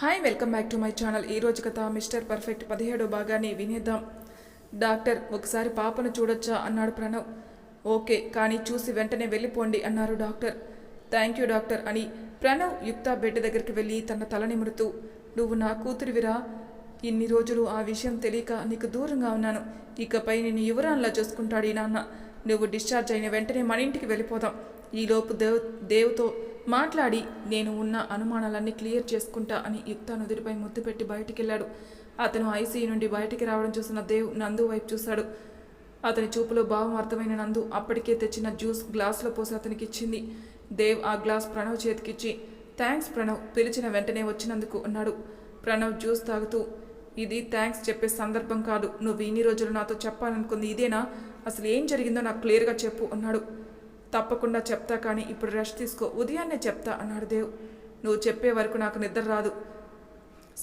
Hi welcome back to my channel ఈ రోజు కథ మిస్టర్ పర్ఫెక్ట్ పదిహేడో భాగాన్ని వినేద్దాం. డాక్టర్ ఒకసారి పాపను చూడొచ్చా? అన్నాడు ప్రణవ్. ఓకే కానీ చూసి వెంటనే వెళ్ళిపోండి అన్నారు డాక్టర్. థ్యాంక్ యూ డాక్టర్ అని ప్రణవ్ యుక్త బెడ్ దగ్గరికి వెళ్ళి తన తల నిమురుతూ నువ్వు నా కూతురివిరా? ఇన్ని రోజులు ఆ విషయం తెలియక నీకు దూరంగా ఉన్నాను. ఇకపై నేను యువరాన్లా చూసుకుంటాడు ఈ నాన్న. నువ్వు డిశ్చార్జ్ అయిన వెంటనే మన ఇంటికి వెళ్ళిపోదాం. ఈలోపు దేవ్ దేవుతో మాట్లాడి నేను ఉన్న అనుమానాలన్నీ క్లియర్ చేసుకుంటా అని యుక్త నుదుటిపై ముద్దు పెట్టి బయటికి అతను ఐసీయూ నుండి బయటికి రావడం చూసిన దేవ్ నందు వైపు చూశాడు. అతని చూపులో భావం అర్థమైన నందు అప్పటికే తెచ్చిన జ్యూస్ గ్లాసులో పోసి అతనికి ఇచ్చింది. దేవ్ ఆ గ్లాస్ ప్రణవ్ చేతికిచ్చి థ్యాంక్స్ ప్రణవ్ పిలిచిన వెంటనే వచ్చినందుకు అన్నాడు. ప్రణవ్ జ్యూస్ తాగుతూ ఇది థ్యాంక్స్ చెప్పే సందర్భం కాదు. నువ్వు ఇన్ని రోజులు నాతో చెప్పాలనుకుంది ఇదేనా? అసలు ఏం జరిగిందో నాకు క్లియర్గా చెప్పు అన్నాడు. తప్పకుండా చెప్తా కానీ ఇప్పుడు రెస్ట్ తీసుకో ఉదయాన్నే చెప్తా అన్నాడు దేవ్ నువ్వు చెప్పే వరకు నాకు నిద్ర రాదు.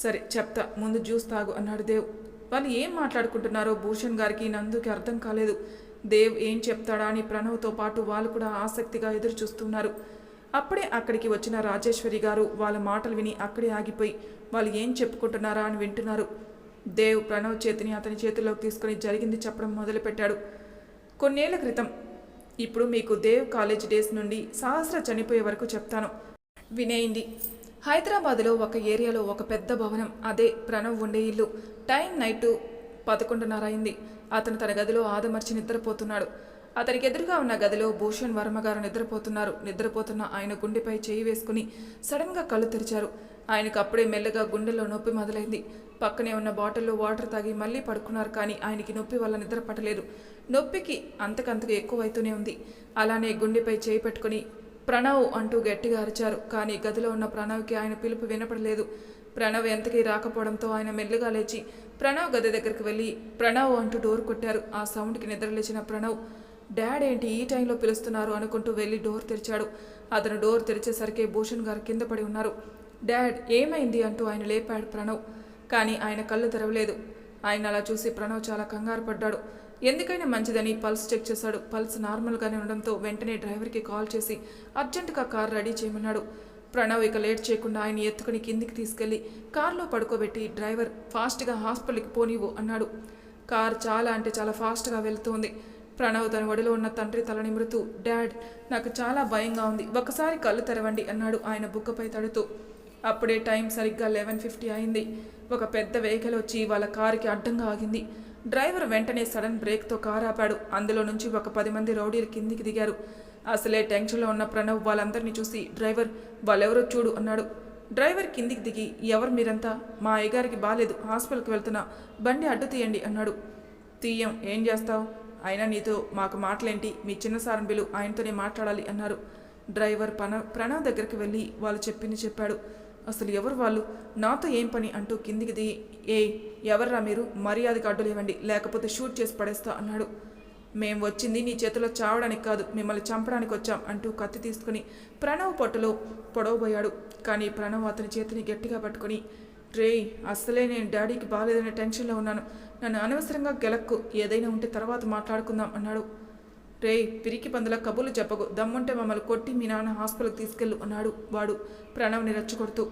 సరే చెప్తా ముందు జ్యూస్ తాగు అన్నాడు దేవ్ వాళ్ళు ఏం మాట్లాడుకుంటున్నారో భూషణ్ గారికి నందుకి అర్థం కాలేదు. దేవ్ ఏం చెప్తాడా అని ప్రణవ్తో పాటు వాళ్ళు కూడా ఆసక్తిగా ఎదురు చూస్తున్నారు. అప్పుడే అక్కడికి వచ్చిన రాజేశ్వరి గారు వాళ్ళ మాటలు విని అక్కడే ఆగిపోయి వాళ్ళు ఏం చెప్పుకుంటున్నారా అని వింటున్నారు. దేవ్ ప్రణవ్ చేతిని అతని చేతిలోకి తీసుకుని జరిగింది చెప్పడం మొదలుపెట్టాడు. కొన్నేళ్ళ క్రితం ఇప్పుడు మీకు దేవ్ కాలేజ్ డేస్ నుండి సహస్ర చనిపోయే వరకు చెప్తాను. వినేయండి. హైదరాబాద్లో ఒక ఏరియాలో ఒక పెద్ద భవనం అదే ప్రణవ్ ఉండే ఇల్లు. టైం నైట్ పదకొండున్నర అయింది. అతను తన గదిలో ఆదమర్చి నిద్రపోతున్నాడు. అతనికి ఎదురుగా ఉన్న గదిలో భూషణ్ వర్మ గారు నిద్రపోతున్నారు. నిద్రపోతున్న ఆయన గుండెపై చేయి వేసుకుని సడన్గా కళ్ళు తెరిచారు. ఆయనకు అప్పుడే మెల్లగా గుండెలో నొప్పి మొదలైంది. పక్కనే ఉన్న బాటిల్లో వాటర్ తాగి మళ్ళీ పడుకున్నారు కానీ ఆయనకి నొప్పి వల్ల నిద్ర పట్టలేదు. నొప్పికి అంతకంతకు ఎక్కువైతూనే ఉంది. అలానే గుండెపై చేయి పెట్టుకుని ప్రణవ్ అంటూ గట్టిగా అరిచారు. కానీ గదిలో ఉన్న ప్రణవ్కి ఆయన పిలుపు వినపడలేదు. ప్రణవ్ ఎంతకీ రాకపోవడంతో ఆయన మెల్లగా లేచి ప్రణవ్ గది దగ్గరికి వెళ్ళి ప్రణవ్ అంటూ డోర్ కొట్టారు. ఆ సౌండ్కి నిద్రలేచిన ప్రణవ్ డాడ్ ఏంటి ఈ టైంలో పిలుస్తున్నారు? అనుకుంటూ వెళ్ళి డోర్ తెరిచాడు. అతను డోర్ తెరిచేసరికి భూషణ్ గారు కింద పడి ఉన్నారు. డాడ్ ఏమైంది అంటూ ఆయన లేపాడు ప్రణవ్. కానీ ఆయన కళ్ళు తెరవలేదు. ఆయన అలా చూసి ప్రణవ్ చాలా కంగారు పడ్డాడు. ఎందుకైనా మంచిదని పల్స్ చెక్ చేశాడు. పల్స్ నార్మల్గానే ఉండడంతో వెంటనే డ్రైవర్కి కాల్ చేసి అర్జెంటుగా కార్ రెడీ చేయమన్నాడు. ప్రణవ్ ఇక లేట్ చేయకుండా ఆయన ఎత్తుకుని కిందికి తీసుకెళ్ళి కారులో పడుకోబెట్టి డ్రైవర్ ఫాస్ట్గా హాస్పిటల్కి పోనివ్వు అన్నాడు. కార్ చాలా అంటే చాలా ఫాస్ట్గా వెళ్తోంది. ప్రణవ్ తన ఒడిలో ఉన్న తండ్రి తల నిమురుతూ డాడ్ నాకు చాలా భయంగా ఉంది. ఒకసారి కళ్ళు తెరవండి అన్నాడు ఆయన బుక్కపై తడుతూ. అప్పుడే టైం సరిగ్గా లెవెన్ ఫిఫ్టీ అయింది. ఒక పెద్ద వెహికల్ వచ్చి వాళ్ళ కారుకి అడ్డంగా ఆగింది. డ్రైవర్ వెంటనే సడన్ బ్రేక్తో కారు ఆపాడు. అందులో నుంచి ఒక పది మంది రౌడీలు కిందికి దిగారు. అసలే టెన్షన్లో ఉన్న ప్రణవ్ వాళ్ళందరినీ చూసి డ్రైవర్ వాళ్ళెవరో చూడు అన్నాడు. డ్రైవర్ కిందికి దిగి ఎవరు మీరంతా? మా అయ్యగారికి బాలేదు. హాస్పిటల్కి వెళ్తున్నా. బండి అడ్డు తీయండి అన్నాడు. తీయం. ఏం చేస్తావు? అయినా నీతో మాకు మాటలేంటి? మీ చిన్న సారం బిలు ఆయనతోనే మాట్లాడాలి అన్నారు. డ్రైవర్ పన ప్రణవ్ దగ్గరికి వెళ్ళి వాళ్ళు చెప్పింది చెప్పాడు. అసలు ఎవరు వాళ్ళు? నాతో ఏం పని? అంటూ కిందికి దిగి ఏ ఎవర్రా మీరు? మర్యాదకి అడ్డులేవండి లేకపోతే షూట్ చేసి పడేస్తా అన్నాడు. మేం వచ్చింది నీ చేతిలో చావడానికి కాదు. మిమ్మల్ని చంపడానికి వచ్చాం అంటూ కత్తి తీసుకుని ప్రణవ్ పొట్టలో పొడవబోయాడు. కానీ ప్రణవ్ అతని చేతిని గట్టిగా పట్టుకుని రే అసలే నేను డాడీకి బాగాలేదనే టెన్షన్లో ఉన్నాను. నన్ను అనవసరంగా గెలక్కు. ఏదైనా ఉంటే తర్వాత మాట్లాడుకుందాం అన్నాడు. రే పిరికి పందుల కబుర్లు చెప్పకు. దమ్ముంటే మమ్మల్ని కొట్టి మీ నాన్న హాస్పిటల్కి తీసుకెళ్ళు అన్నాడు వాడు ప్రణవ్ని రెచ్చగొడుతూ.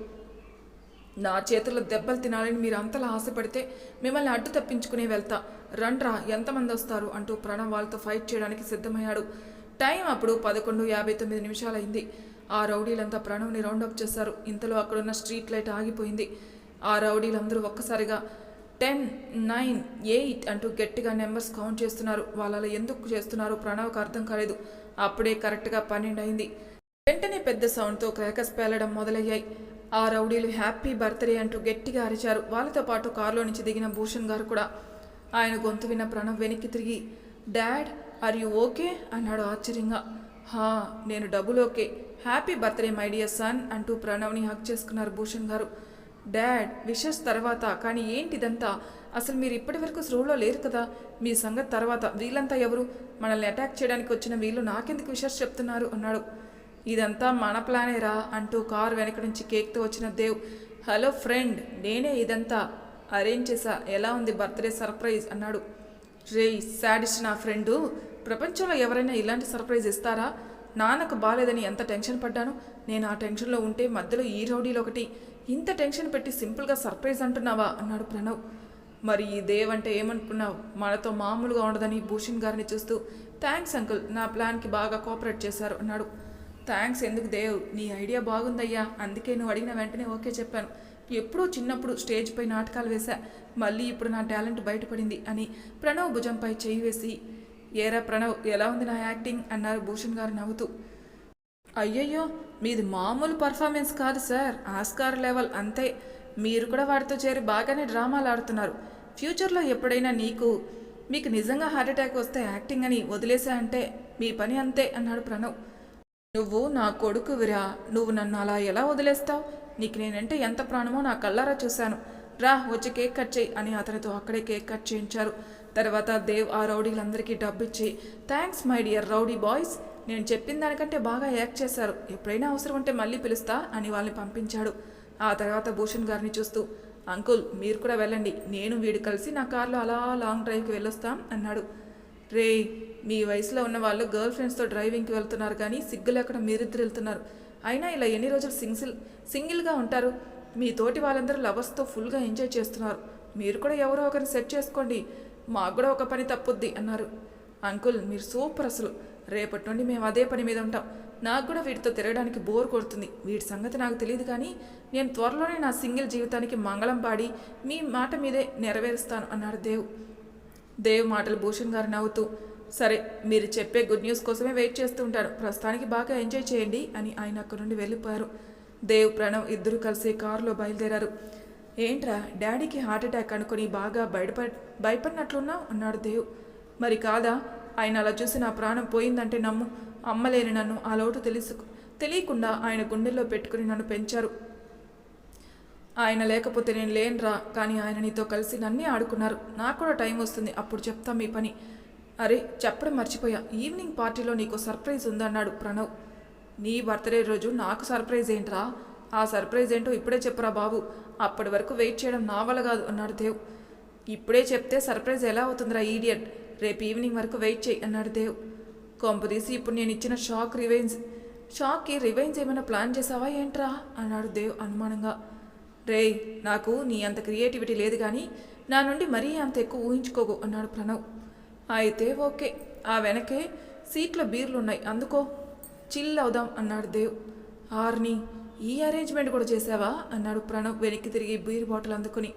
నా చేతుల్లో దెబ్బలు తినాలని మీరు అంతలా ఆశపడితే మిమ్మల్ని అడ్డు తప్పించుకునే వెళ్తా. రండ్రా ఎంతమంది వస్తారు? అంటూ ప్రణవ్ వాళ్ళతో ఫైట్ చేయడానికి సిద్ధమయ్యాడు. టైం అప్పుడు పదకొండు యాభై తొమ్మిది నిమిషాలైంది. ఆ రౌడీలంతా ప్రణవ్ని రౌండప్ చేశారు. ఇంతలో అక్కడున్న స్ట్రీట్ లైట్ ఆగిపోయింది. ఆ రౌడీలందరూ ఒక్కసారిగా టెన్ నైన్ ఎయిట్ అంటూ గట్టిగా నెంబర్స్ కౌంట్ చేస్తున్నారు. వాళ్ళ ఎందుకు చేస్తున్నారో ప్రణవ్కి అర్థం కాలేదు. అప్పుడే కరెక్ట్గా పన్నెండు అయింది. వెంటనే పెద్ద సౌండ్తో క్రాకర్స్ పేలడం మొదలయ్యాయి. ఆ రౌడీలు హ్యాపీ బర్త్డే అంటూ గట్టిగా అరిచారు. వాళ్ళతో పాటు కారులో నుంచి దిగిన భూషణ్ గారు కూడా. ఆయన గొంతు విన్న ప్రణవ్ వెనక్కి తిరిగి డాడ్ ఆర్ యు ఓకే? అన్నాడు ఆశ్చర్యంగా. హా నేను double okay. Happy birthday my dear son అంటూ ప్రణవ్ని హక్ చేసుకున్నారు భూషణ్ గారు. డాడ్ విషెస్ తర్వాత కానీ ఏంటి ఇదంతా అసలు మీరు ఇప్పటి వరకు స్లోలో లేరు కదా? మీ సంగతి తర్వాత. వీళ్ళంతా ఎవరు? మనల్ని అటాక్ చేయడానికి వచ్చిన వీళ్ళు నాకెందుకు విషెస్ చెప్తున్నారు? అన్నాడు. ఇదంతా మన ప్లానేరా అంటూ కారు వెనక నుంచి కేక్తో వచ్చిన దేవ్. హలో ఫ్రెండ్ నేనే ఇదంతా. అరేంజ్ చేసా ఎలా ఉంది బర్త్డే సర్ప్రైజ్? అన్నాడు. రే శాడిస్ట్ నా ఫ్రెండు. ప్రపంచంలో ఎవరైనా ఇలాంటి సర్ప్రైజ్ ఇస్తారా? నాన్నకు బాలేదని ఎంత టెన్షన్ పడ్డాను? నేను ఆ టెన్షన్లో ఉంటే మధ్యలో ఈ రౌడీలు ఒకటి. ఇంత టెన్షన్ పెట్టి సింపుల్గా సర్ప్రైజ్ అంటున్నావా? అన్నాడు ప్రణవ్. మరి ఈ దేవ్ అంటే ఏమనుకున్నావు? మనతో మామూలుగా ఉండదని భూషణ్ గారిని చూస్తూ థ్యాంక్స్ అంకుల్ నా ప్లాన్కి బాగా కోఆపరేట్ చేశారు అన్నాడు. థ్యాంక్స్ ఎందుకు దేవ్? నీ ఐడియా బాగుందయ్యా. అందుకే నువ్వు అడిగిన వెంటనే ఓకే చెప్పాను. ఎప్పుడూ చిన్నప్పుడు స్టేజ్ పై నాటకాలు వేశా. మళ్ళీ ఇప్పుడు నా టాలెంట్ బయటపడింది అని ప్రణవ్ భుజంపై చేయి వేసి ఏరా ప్రణవ్ ఎలా ఉంది నా యాక్టింగ్? అన్నారు భూషణ్ గారు నవ్వుతూ. అయ్యయ్యో మీది మామూలు పర్ఫార్మెన్స్ కాదు సార్. ఆస్కార్ లెవెల్ అంతే. మీరు కూడా వాడితో చేరి బాగానే డ్రామాలు ఆడుతున్నారు. ఫ్యూచర్లో ఎప్పుడైనా నీకు మీకు నిజంగా హార్ట్ అటాక్ వస్తే యాక్టింగ్ అని వదిలేసా అంటే మీ పని అంతే అన్నాడు ప్రణవ్. నువ్వు నా కొడుకువిరా నువ్వు నన్ను అలా ఎలా వదిలేస్తావు? నీకు నేనంటే ఎంత ప్రాణమో నా కళ్ళారా చూశాను. రా వచ్చి కేక్ కట్ చేయి అని అతనితో అక్కడే కేక్ కట్ చేయించారు. తర్వాత దేవ్ ఆ రౌడీలందరికీ డబ్బు ఇచ్చి thanks my dear rowdy boys. నేను చెప్పిన దానికంటే బాగా యాక్ట్ చేశారు. ఎప్పుడైనా అవసరం ఉంటే మళ్ళీ పిలుస్తా అని వాళ్ళని పంపించాడు. ఆ తర్వాత భూషణ్ గారిని చూస్తూ అంకుల్ మీరు కూడా వెళ్ళండి. నేను వీడు కలిసి నా కార్లో అలా లాంగ్ డ్రైవ్కి వెళ్ళొస్తాం అన్నాడు. రే మీ వయసులో ఉన్న వాళ్ళు గర్ల్ ఫ్రెండ్స్తో డ్రైవింగ్కి వెళ్తున్నారు కానీ సిగ్గు లేకుండా మీరిద్దరు వెళ్తున్నారు. అయినా ఇలా ఎన్ని రోజులు సింగిల్ సింగిల్గా ఉంటారు? మీ తోటి వాళ్ళందరూ లవర్స్తో ఫుల్గా ఎంజాయ్ చేస్తున్నారు. మీరు కూడా ఎవరో ఒకరిని సెట్ చేసుకోండి. మాకు కూడా ఒక పని తప్పుద్ది అన్నారు. అంకుల్ మీరు సూపర్ అసలు. రేపటి నుండి మేము అదే పని మీద ఉంటాం. నాకు కూడా వీటితో తిరగడానికి బోర్ కొడుతుంది. వీటి సంగతి నాకు తెలియదు కానీ నేను త్వరలోనే నా సింగిల్ జీవితానికి మంగళం పాడి మీ మాట మీదే నెరవేరుస్తాను అన్నాడు దేవ్. దేవ్ మాటలు భూషణ్ గారు నవ్వుతూ సరే మీరు చెప్పే గుడ్ న్యూస్ కోసమే వెయిట్ చేస్తూ ఉంటాను ప్రస్తుతానికి బాగా ఎంజాయ్ చేయండి అని ఆయన అక్కడి నుండి వెళ్ళిపోయారు. దేవ్ ప్రణవ్ ఇద్దరు కలిసి కారులో బయలుదేరారు. ఏంట్రా డాడీకి హార్ట్ అటాక్ అనుకుని బాగా బయటప భయపడినట్లున్నావు? అన్నాడు దేవ్. మరి కాదా ఆయన అలా చూసి నా ప్రాణం పోయిందంటే నమ్ము. అమ్మలేని నన్ను ఆ లోటు తెలుసు తెలియకుండా ఆయన గుండెల్లో పెట్టుకుని నన్ను పెంచారు. ఆయన లేకపోతే నేను లేనురా కానీ ఆయన నీతో కలిసి నన్నే ఆడుకున్నారు. నాకు కూడా టైం వస్తుంది అప్పుడు చెప్తా మీ పని. అరే చెప్పడం మర్చిపోయా. ఈవినింగ్ పార్టీలో నీకు సర్ప్రైజ్ ఉందన్నాడు ప్రణవ్. నీ బర్త్డే రోజు నాకు సర్ప్రైజ్ ఏంట్రా? ఆ సర్ప్రైజ్ ఏంటో ఇప్పుడే చెప్పరా బాబు. అప్పటి వరకు వెయిట్ చేయడం నా వల్ల కాదు అన్నాడు దేవ్. ఇప్పుడే చెప్తే సర్ప్రైజ్ ఎలా అవుతుందిరా ఈడియట్? రేపు ఈవినింగ్ వరకు వెయిట్ చేయి అన్నాడు దేవ్. కొంపదీసి ఇప్పుడు నేను ఇచ్చిన షాక్ రివెంజ్ షాక్కి రివెంజ్ ఏమైనా ప్లాన్ చేసావా ఏంట్రా? అన్నాడు దేవ్ అనుమానంగా. రే నాకు నీ అంత క్రియేటివిటీ లేదు కానీ నా నుండి మరీ అంత ఎక్కువ ఊహించుకోకు అన్నాడు ప్రణవ్. అయితే ఓకే ఆ వెనకే సీట్లో బీర్లు ఉన్నాయి అందుకో. చిల్ అవుదాం అన్నాడు దేవ్. ఆర్ని ఈ అరేంజ్మెంట్ కూడా చేసావా? అన్నాడు ప్రణవ్ వెనక్కి తిరిగి బీర్ బాటిల్ అందుకుని.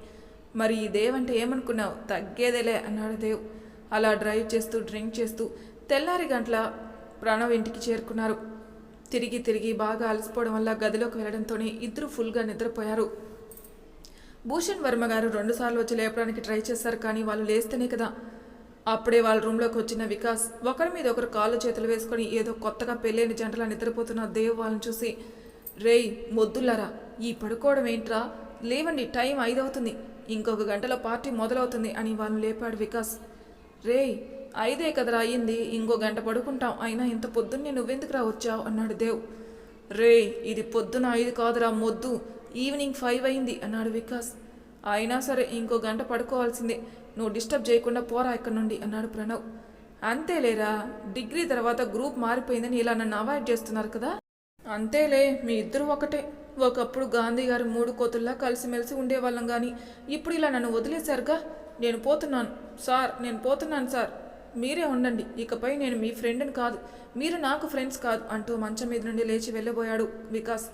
మరి ఈ దేవ్ అంటే ఏమనుకున్నావు? తగ్గేదేలే అన్నాడు దేవ్. అలా డ్రైవ్ చేస్తూ డ్రింక్ చేస్తూ తెల్లారి గంటల ప్రణవ్ ఇంటికి చేరుకున్నారు. తిరిగి తిరిగి బాగా అలసిపోవడం వల్ల గదిలోకి వెళ్ళడంతోనే ఇద్దరు ఫుల్గా నిద్రపోయారు. భూషణ్ వర్మ గారు రెండుసార్లు వచ్చి లేపడానికి ట్రై చేశారు కానీ వాళ్ళు లేస్తేనే కదా. అప్పుడే వాళ్ళ రూమ్లోకి వచ్చిన వికాస్ ఒకరి మీద ఒకరు కాళ్ళు చేతులు వేసుకొని ఏదో కొత్తగా పెళ్ళైన జంటలా నిద్రపోతున్న దేవ్ వాళ్ళని చూసి రేయ్ మొద్దులరా ఈ పడుకోవడం ఏంట్రా? లేవండి టైం ఐదవుతుంది. ఇంకొక గంటలో పార్టీ మొదలవుతుంది అని వాళ్ళని లేపాడు వికాస్. రేయ్ ఐదే కదరా అయ్యింది. ఇంకో గంట పడుకుంటాం. అయినా ఇంత పొద్దున్నే నువ్వెందుకురా వచ్చావు? అన్నాడు దేవ్. రే ఇది పొద్దున ఐదు కాదురా మొద్దు. ఈవినింగ్ ఫైవ్ అయింది అన్నాడు వికాస్. అయినా సరే ఇంకో గంట పడుకోవాల్సిందే. నువ్వు డిస్టర్బ్ చేయకుండా పోరా ఇక్కడి నుండి అన్నాడు ప్రణవ్. అంతేలేరా డిగ్రీ తర్వాత గ్రూప్ మారిపోయిందని ఇలా నన్ను అవాయిడ్ చేస్తున్నారు కదా? అంతేలే మీ ఇద్దరు ఒకటే. ఒకప్పుడు గాంధీ గారు మూడు కోతుల్లా కలిసిమెలిసి ఉండేవాళ్ళం కానీ ఇప్పుడు ఇలా నన్ను వదిలేశారుగా? నేను పోతున్నాను సార్ నేను పోతున్నాను సార్. మీరే ఉండండి. ఇకపై నేను మీ ఫ్రెండ్ని కాదు. మీరు నాకు ఫ్రెండ్స్ కాదు అంటూ మంచం మీద నుండి లేచి వెళ్ళబోయాడు వికాస్.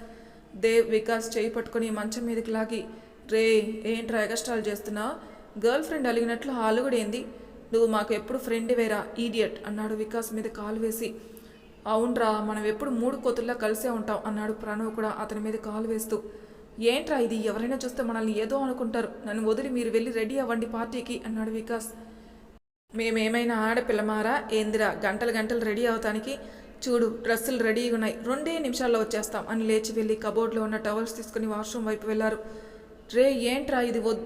దేవ్ వికాస్ చేయి పట్టుకొని మంచం మీదకి లాగి రే ఏంట్రా ఎగస్ట్రాల్ చేస్తున్నా? గర్ల్ ఫ్రెండ్ అలిగినట్లు హాలుగుడేంది నువ్వు మాకు ఎప్పుడు ఫ్రెండ్ వేరా ఈడియట్? అన్నాడు వికాస్ మీద కాలు వేసి. అవునరా మనం ఎప్పుడు మూడు కోతుల్లా కలిసే ఉంటాం అన్నాడు ప్రణవ్ కూడా అతని మీద కాలు వేస్తూ. ఏంట్రా ఇది? ఎవరైనా చూస్తే మనల్ని ఏదో అనుకుంటారు. నన్ను వదిలి మీరు వెళ్ళి రెడీ అవ్వండి పార్టీకి అన్నాడు వికాస్. మేమేమైనా ఆడపిల్లమారా? ఏందిరా? గంటలు గంటలు రెడీ అవటానికి? చూడు డ్రెస్సులు రెడీగా ఉన్నాయి. రెండే నిమిషాల్లో వచ్చేస్తాం అని లేచి వెళ్ళి కబోర్డ్లో ఉన్న టవల్స్ తీసుకుని వాష్రూమ్ వైపు వెళ్ళారు రే ఏంట్రా ఇది? వద్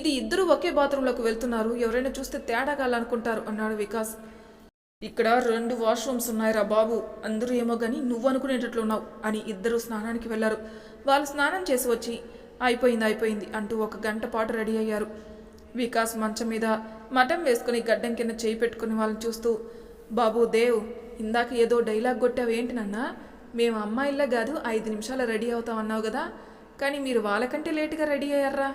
ఇది ఇద్దరు ఒకే బాత్రూంలోకి వెళ్తున్నారు. ఎవరైనా చూస్తే తేడాగాలనుకుంటారు అన్నాడు వికాస్. ఇక్కడ రెండు వాష్రూమ్స్ ఉన్నాయిరా బాబు. అందరూ ఏమో కానీ నువ్వు అనుకునేటట్లు ఉన్నావు అని ఇద్దరు స్నానానికి వెళ్ళారు. వాళ్ళు స్నానం చేసి వచ్చి అయిపోయింది అయిపోయింది అంటూ ఒక గంట పాటు రెడీ అయ్యారు. వికాస్ మంచం మీద మఠం వేసుకుని గడ్డం కింద చేయి పెట్టుకుని వాళ్ళని చూస్తూ బాబు దేవ్ ఇందాక ఏదో డైలాగ్ కొట్టావు ఏంటినన్నా నాన్న? మేము అమ్మాయిల్లా కాదు ఐదు నిమిషాలు రెడీ అవుతామన్నావు కదా. కానీ మీరు వాళ్ళకంటే లేటుగా రెడీ అయ్యారా?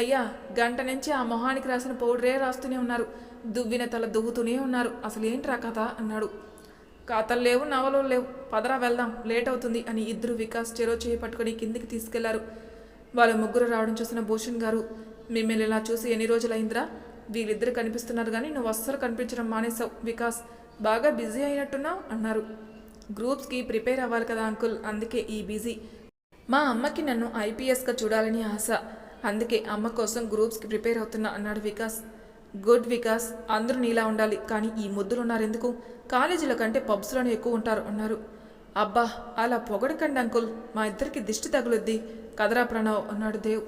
అయ్యా గంట నుంచి ఆ మొహానికి రాసిన పౌడరే రాస్తూనే ఉన్నారు. దువ్విన తల దువ్వుతూనే ఉన్నారు. అసలు ఏంట్రా కథ? అన్నాడు. కథలు లేవు నవలు లేవు. పదరా వెళ్దాం లేట్ అవుతుంది అని ఇద్దరు వికాస్ చెరో చేయి పట్టుకొని కిందికి తీసుకెళ్ళారు. వాళ్ళ ముగ్గురు రావడం చూసిన భూషణ్ గారు మిమ్మల్ని ఇలా చూసి ఎన్ని రోజులైందిరా? వీళ్ళిద్దరు కనిపిస్తున్నారు కానీ నువ్వు అస్సలు కనిపించడం మానేసావు వికాస్ బాగా బిజీ అయినట్టున్నావు అన్నారు. గ్రూప్స్కి ప్రిపేర్ అవ్వాలి కదా అంకుల్ అందుకే ఈ బిజీ. మా అమ్మకి నన్ను ఐపీఎస్గా చూడాలని ఆశ. అందుకే అమ్మ కోసం గ్రూప్స్కి ప్రిపేర్ అవుతున్నా అన్నాడు వికాస్. గుడ్ వికాస్ అందరూ నీలా ఉండాలి కానీ ఈ ముద్దులు ఉన్నారు ఎందుకు కాలేజీల కంటే పబ్స్లోనే ఎక్కువ ఉంటారు అన్నారు. అబ్బా అలా పొగడకండి అంకుల్ మా ఇద్దరికి దిష్టి తగులుద్ది. కదరా ప్రణవ్ అన్నాడు దేవ్.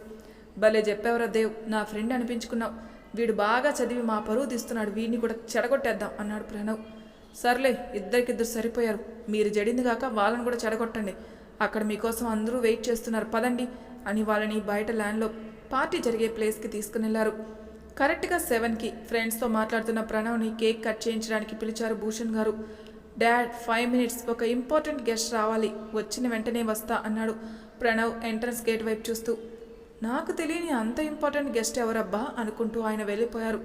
భలే చెప్పావరా దేవ్ నా ఫ్రెండ్ అనిపించుకున్నావు. వీడు బాగా చదివి మా పరువు తీస్తున్నాడు వీడిని కూడా చెడగొట్టేద్దాం అన్నాడు ప్రణవ్. సర్లే ఇద్దరికిద్దరు సరిపోయారు. మీరు జడింది కాక వాళ్ళని కూడా చెడగొట్టండి. అక్కడ మీకోసం అందరూ వెయిట్ చేస్తున్నారు పదండి అని వాళ్ళని బయట ల్యాండ్లో పార్టీ జరిగే ప్లేస్కి తీసుకుని వెళ్ళారు. కరెక్ట్గా సెవెన్కి ఫ్రెండ్స్తో మాట్లాడుతున్న ప్రణవ్ని కేక్ కట్ చేయించడానికి పిలిచారు భూషణ్ గారు. డాడ్ ఫైవ్ మినిట్స్ ఒక ఇంపార్టెంట్ గెస్ట్ రావాలి. వచ్చిన వెంటనే వస్తా అన్నాడు ప్రణవ్ ఎంట్రన్స్ గేట్ వైపు చూస్తూ. నాకు తెలియని అంత ఇంపార్టెంట్ గెస్ట్ ఎవరబ్బా అనుకుంటూ ఆయన వెళ్ళిపోయారు.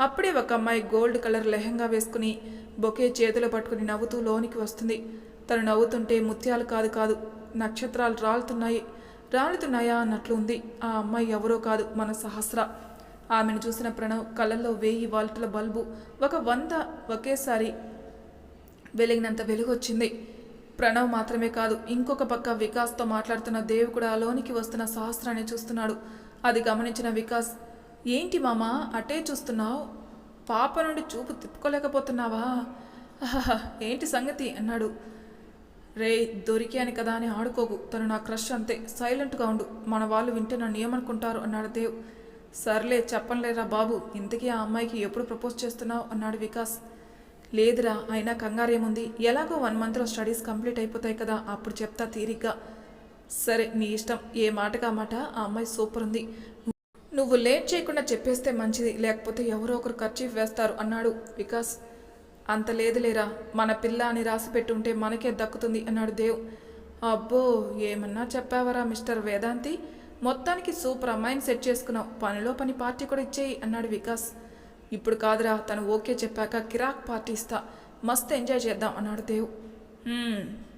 అప్పుడే ఒక అమ్మాయి గోల్డ్ కలర్ లెహంగా వేసుకుని బొకే చేతిలో పట్టుకుని నవ్వుతూ లోనికి వస్తుంది. తను నవ్వుతుంటే ముత్యాలు కాదు కాదు నక్షత్రాలు రాలుతున్నాయి. రాలుతున్నాయా అన్నట్లు ఉంది. ఆ అమ్మాయి ఎవరో కాదు మన సహస్ర. ఆమెను చూసిన ప్రణవ్ కళ్ళల్లో వేయి వాల్టుల బల్బు. ఒక వంద ఒకేసారి వెలిగినంత వెలుగొచ్చింది. ప్రణవ్ మాత్రమే కాదు ఇంకొక పక్క వికాస్తో మాట్లాడుతున్న దేవ్ కూడా లోనికి వస్తున్న సహస్రాన్ని చూస్తున్నాడు. అది గమనించిన వికాస్ ఏంటి మామా అటే చూస్తున్నావు? పాప నుండి చూపు తిప్పుకోలేకపోతున్నావా? ఏంటి సంగతి? అన్నాడు. రే దొరికాను కదా అని ఆడుకోకు. తను నా క్రష్ అంతే. సైలెంట్గా ఉండు. మన వాళ్ళు వింటే నన్ను ఏమనుకుంటారు అన్నాడు దేవ్. సర్లే చెప్పనులేరా బాబు ఇంతకీ ఆ అమ్మాయికి ఎప్పుడు ప్రపోజ్ చేస్తున్నావు? అన్నాడు వికాస్. లేదురా అయినా కంగారేముంది ఎలాగో వన్ మంత్లో స్టడీస్ కంప్లీట్ అయిపోతాయి కదా అప్పుడు చెప్తా తీరిగ్గా. సరే నీ ఇష్టం ఏ మాటగా మాట ఆ అమ్మాయి సూపర్ ఉంది. నువ్వు లేట్ చేయకుండా చెప్పేస్తే మంచిది లేకపోతే ఎవరో ఒకరు ఖర్చీఫ్ వేస్తారు అన్నాడు వికాస్. అంత లేదులేరా మన పిల్ల అని రాసి పెట్టుంటే మనకే దక్కుతుంది అన్నాడు దేవ్. అబ్బో ఏమన్నా చెప్పావరా మిస్టర్ వేదాంతి? మొత్తానికి సూపర్ అమ్మాయిని సెట్ చేసుకున్నావు పనిలో పని పార్టీ కూడా ఇచ్చేయి అన్నాడు వికాస్. ఇప్పుడు కాదురా తను ఓకే చెప్పాక కిరాక్ పార్టీ ఇస్తా. మస్తు ఎంజాయ్ చేద్దాం అన్నాడు దేవ్.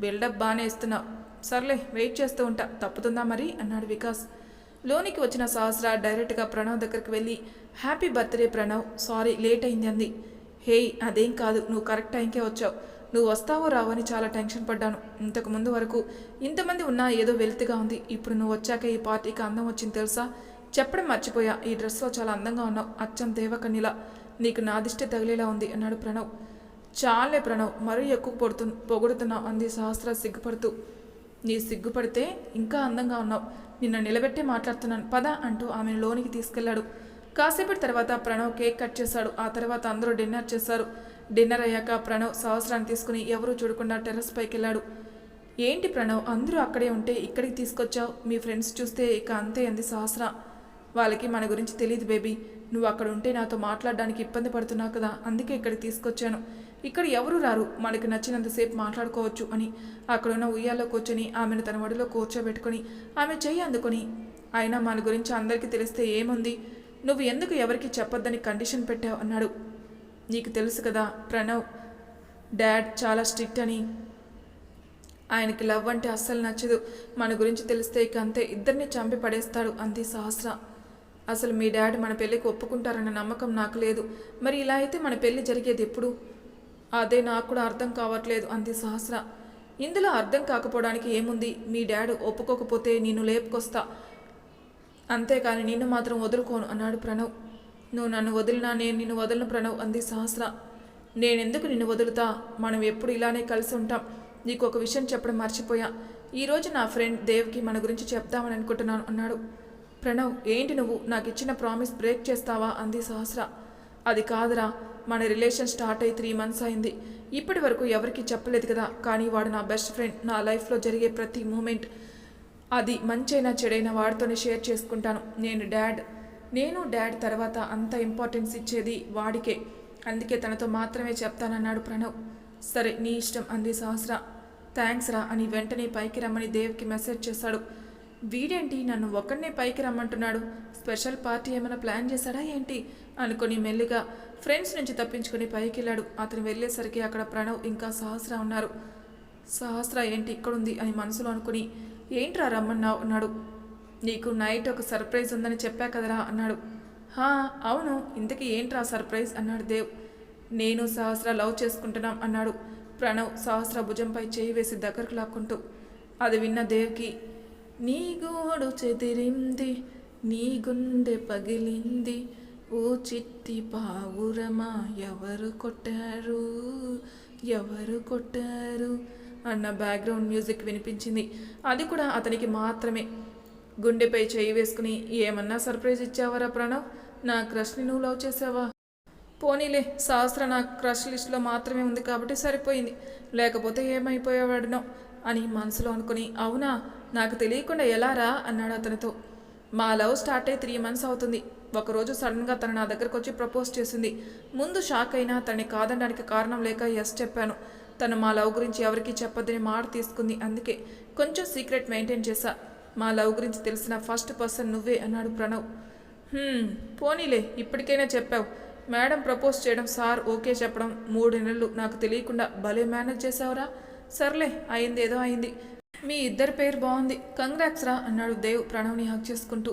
బిల్డప్ బాగానే ఇస్తున్నావు సర్లే వెయిట్ చేస్తూ ఉంటా. తప్పుతుందా మరి? అన్నాడు వికాస్. లోనికి వచ్చిన సహస్ర డైరెక్ట్గా ప్రణవ్ దగ్గరికి వెళ్ళి happy birthday Pranav sorry late అయింది అంది. హేయ్ అదేం కాదు నువ్వు కరెక్ట్ టైంకే వచ్చావు. నువ్వు వస్తావో రావని చాలా టెన్షన్ పడ్డాను. ఇంతకు ముందు వరకు ఇంతమంది ఉన్నా ఏదో వెల్తిగా ఉంది. ఇప్పుడు నువ్వు వచ్చాక ఈ పార్టీకి అందం వచ్చింది తెలుసా? చెప్పడం మర్చిపోయా. ఈ డ్రెస్లో చాలా అందంగా ఉన్నావు. అచ్చం దేవకన్నిలా నీకు నా దిష్టి తగిలేలా ఉంది అన్నాడు ప్రణవ్. చాలే ప్రణవ్ మరీ ఎక్కువ పొడుతు పొగుడుతున్నావు అంది సహస్ర సిగ్గుపడుతూ. నీ సిగ్గుపడితే ఇంకా అందంగా ఉన్నావు. నిన్న నిలబెట్టే మాట్లాడుతున్నాను. పద అంటూ ఆమెను లోనికి తీసుకెళ్ళాడు. కాసేపటి తర్వాత ప్రణవ్ కేక్ కట్ చేశాడు. ఆ తర్వాత అందరూ డిన్నర్ చేశారు. డిన్నర్ అయ్యాక ప్రణవ్ సహస్రాన్ని తీసుకుని ఎవరూ చూడకుండా టెర్రస్ పైకి వెళ్ళాడు ఏంటి ప్రణవ్ అందరూ అక్కడే ఉంటే ఇక్కడికి తీసుకొచ్చావు? మీ ఫ్రెండ్స్ చూస్తే ఇక అంతే అంది సహస్ర. వాళ్ళకి మన గురించి తెలియదు బేబీ. నువ్వు అక్కడ ఉంటే నాతో మాట్లాడడానికి ఇబ్బంది పడుతున్నావు కదా అందుకే ఇక్కడికి తీసుకొచ్చాను. ఇక్కడ ఎవరు రారు. మనకి నచ్చినంతసేపు మాట్లాడుకోవచ్చు అని అక్కడున్న ఉయ్యాల్లో కూర్చొని ఆమెను తన ఒడిలో కూర్చోబెట్టుకొని ఆమె చెయ్యి అందుకొని. అయినా మన గురించి అందరికీ తెలిస్తే ఏముంది? నువ్వు ఎందుకు ఎవరికి చెప్పొద్దని కండిషన్ పెట్టావు? అన్నాడు. నీకు తెలుసు కదా ప్రణవ్ డాడ్ చాలా స్ట్రిక్ట్ అని. ఆయనకి లవ్ అంటే అస్సలు నచ్చదు. మన గురించి తెలిస్తే ఇక అంతే ఇద్దరిని చంపి పడేస్తాడు అంది సహస్ర. అసలు మీ డాడ్ మన పెళ్ళికి ఒప్పుకుంటారన్న నమ్మకం నాకు లేదు. మరి ఇలా అయితే మన పెళ్ళి జరిగేది ఎప్పుడు? అదే నాకు కూడా అర్థం కావట్లేదు అంది సహస్ర. ఇందులో అర్థం కాకపోవడానికి ఏముంది? మీ డాడ్ ఒప్పుకోకపోతే నిన్ను లేపుకొస్తా. అంతేకాని నిన్ను మాత్రం వదులుకోను అన్నాడు ప్రణవ్. నువ్వు నన్ను వదిలినా నేను నిన్ను వదలను ప్రణవ్ అంది సహస్ర. నేనెందుకు నిన్ను వదులుతా? మనం ఎప్పుడు ఇలానే కలిసి ఉంటాం. నీకు ఒక విషయం చెప్పడం మర్చిపోయా. ఈరోజు నా ఫ్రెండ్ దేవ్కి మన గురించి చెప్దామని అనుకుంటున్నాను అన్నాడు. ప్రణవ్ ఏంటి నువ్వు? నాకు ఇచ్చిన ప్రామిస్ బ్రేక్ చేస్తావా? అంది సహస్ర. అది కాదురా. మన రిలేషన్ స్టార్ట్ అయ్యి త్రీ మంత్స్ అయింది. ఇప్పటి వరకు ఎవరికి చెప్పలేదు కదా కానీ వాడు నా బెస్ట్ ఫ్రెండ్. నా లైఫ్లో జరిగే ప్రతి మూమెంట్. అది మంచైనా చెడైనా వాడితోనే షేర్ చేసుకుంటాను. నేను డాడ్ నేను డాడ్ తర్వాత అంత ఇంపార్టెన్స్ ఇచ్చేది వాడికే. అందుకే తనతో మాత్రమే చెప్తానన్నాడు ప్రణవ్. సరే నీ ఇష్టం అంది సహస్ర. థ్యాంక్స్ రా అని వెంటనే పైకి రమ్మని దేవ్కి మెసేజ్ చేశాడు. వీడేంటి? నన్ను ఒక్కడనే పైకి రమ్మంటున్నాడు. స్పెషల్ పార్టీ ఏమైనా ప్లాన్ చేశాడా ఏంటి? అనుకుని మెల్లిగా ఫ్రెండ్స్ నుంచి తప్పించుకుని పైకి వెళ్ళాడు అతను వెళ్ళేసరికి అక్కడ ప్రణవ్ ఇంకా సహస్ర ఉన్నారు. సహస్ర ఏంటి ఇక్కడుంది అని మనసులో అనుకుని ఏంట్రా రమ్మన్నావు? అన్నాడు. నీకు నైట్ ఒక సర్ప్రైజ్ ఉందని చెప్పా కదరా అన్నాడు. హా అవును ఇంతకీ ఏంట్రా సర్ప్రైజ్ అన్నాడు దేవ్. నేను సహస్ర లవ్ చేసుకుంటున్నాం అన్నాడు ప్రణవ్ సహస్ర భుజంపై చేయి వేసి దగ్గరకు లాక్కుంటూ. అది విన్న దేవ్కి నీ గోడు చెదిరింది నీ గుండె పగిలింది ఓ చిత్తి పావురమా ఎవరు కొట్టారు ఎవరు కొట్టారు అన్న బ్యాక్గ్రౌండ్ మ్యూజిక్ వినిపించింది. అది కూడా అతనికి మాత్రమే. గుండెపై చేయి వేసుకుని ఏమన్నా సర్ప్రైజ్ ఇచ్చావరా ప్రణవ్? నా క్రష్ని నువ్వు లవ్ చేసావా? పోనీలే సహస్ర నా క్రష్ లిస్ట్లో మాత్రమే ఉంది కాబట్టి సరిపోయింది. లేకపోతే ఏమైపోయేవాడినో అని మనసులో అనుకుని అవునా? నాకు తెలియకుండా ఎలా రా? అన్నాడు అతనితో. మా లవ్ స్టార్ట్ అయ్యి త్రీ మంత్స్ అవుతుంది. ఒకరోజు సడన్గా తను నా దగ్గరకు వచ్చి ప్రపోజ్ చేసింది. ముందు షాక్ అయినా తనని కాదనడానికి కారణం లేక ఎస్ చెప్పాను. తను మా లవ్ గురించి ఎవరికీ చెప్పొద్దని మాట తీసుకుంది. అందుకే కొంచెం సీక్రెట్ మెయింటైన్ చేశా. మా లవ్ గురించి తెలిసిన ఫస్ట్ పర్సన్ నువ్వే అన్నాడు ప్రణవ్. పోనీలే ఇప్పటికైనా చెప్పావు. మేడం ప్రపోజ్ చేయడం సార్ ఓకే చెప్పడం మూడు నెలలు నాకు తెలియకుండా భలే మేనేజ్ చేసావురా సర్లే అయింది ఏదో అయింది. మీ ఇద్దరి పేరు బాగుంది. కంగ్రాక్స్ రా అన్నాడు దేవ్ ప్రణవ్ని హక్ చేసుకుంటూ.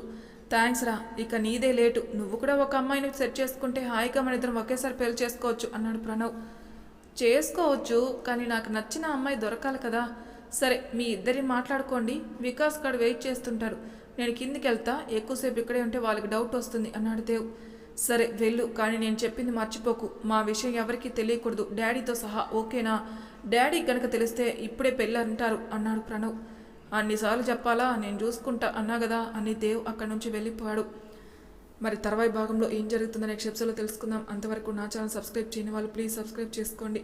థ్యాంక్స్ రా ఇక నీదే లేటు. నువ్వు కూడా ఒక అమ్మాయిని సెట్ చేసుకుంటే హాయిగా మన ఇద్దరం ఒకేసారి పెళ్ళి చేసుకోవచ్చు అన్నాడు ప్రణవ్. చేసుకోవచ్చు కానీ నాకు నచ్చిన అమ్మాయి దొరకాలి కదా. సరే మీ ఇద్దరి మాట్లాడుకోండి. వికాస్ గారు వెయిట్ చేస్తుంటారు. నేను కిందికి వెళ్తా. ఎక్కువసేపు ఇక్కడే ఉంటే వాళ్ళకి డౌట్ వస్తుంది అన్నాడు దేవ్. సరే వెళ్ళు కానీ నేను చెప్పింది మర్చిపోకు. మా విషయం ఎవరికీ తెలియకూడదు. డాడీతో సహా ఓకేనా? డాడీ కనుక తెలిస్తే ఇప్పుడే పెళ్ళి అంటారు అన్నాడు ప్రణవ్. అన్నిసార్లు చెప్పాలా? నేను చూసుకుంటా అన్నా కదా అని దేవ్ అక్కడి నుంచి వెళ్ళిపోయాడు. మరి తర్వాయి భాగంలో ఏం జరుగుతుందో నెక్స్ట్ ఎపిసోడ్లో తెలుసుకుందాం. అంతవరకు నా ఛానల్ సబ్స్క్రైబ్ చేయని వాళ్ళు ప్లీజ్ సబ్స్క్రైబ్ చేసుకోండి.